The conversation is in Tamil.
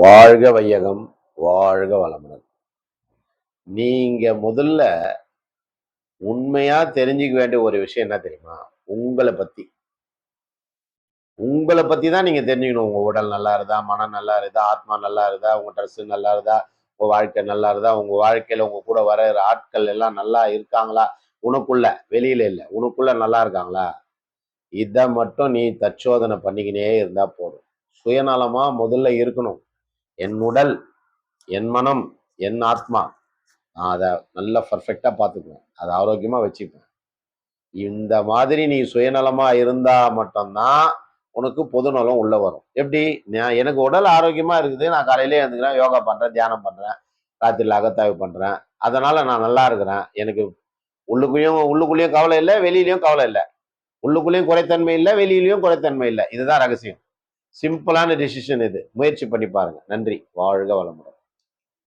வாழ்க வையகம் வாழ்க வளமுடன். நீங்க முதல்ல உண்மையா தெரிஞ்சுக்க வேண்டிய ஒரு விஷயம் என்ன தெரியுமா? உங்களை பத்தி. உங்களை பத்தி தான் நீங்க தெரிஞ்சுக்கணும். உங்க உடல் நல்லா இருந்தா மனம் நல்லா இருந்தா ஆத்மா நல்லா இருந்தா உங்க ட்ரெஸ் நல்லா இருந்தா உங்க வாழ்க்கை நல்லா இருந்தா உங்க வாழ்க்கையில உங்க கூட வர ஆட்கள் எல்லாம் நல்லா இருக்காங்களா? உனக்குள்ள வெளியில இல்லை. உனக்குள்ள நல்லா இருக்காங்களா? இதை மட்டும் நீ தற்சோதனை பண்ணிக்கினே இருந்தா போதும். சுயநலமா முதல்ல இருக்கணும். என் உடல் என் மனம் என் ஆத்மா நான் அதை நல்லா பர்ஃபெக்டாக பார்த்துக்குவேன். அதை ஆரோக்கியமாக வச்சுப்பேன் இந்த மாதிரி நீ சுயநலமாக இருந்தால் மட்டும்தான் உனக்கு பொதுநலம் உள்ளே வரும். எப்படி? நான் எனக்கு உடல் ஆரோக்கியமாக இருக்குது. நான் காலையிலே எழுந்துக்கிறேன் யோகா பண்ணுறேன் தியானம் பண்ணுறேன் ராத்திரியில் அகத்தாய்வு பண்ணுறேன் அதனால் நான் நல்லா இருக்கிறேன். எனக்கு உள்ளுக்குள்ளேயும் உள்ளுக்குள்ளேயும் கவலை இல்லை வெளியிலையும் கவலை இல்லை. உள்ளுக்குள்ளேயும் குறைத்தன்மை இல்லை வெளியிலையும் குறைத்தன்மை இல்லை. இதுதான் ரகசியம். சிம்பிளான டிசிஷன் இது. முயற்சி பண்ணி பாருங்க. நன்றி. வாழ்க வளமுடன்.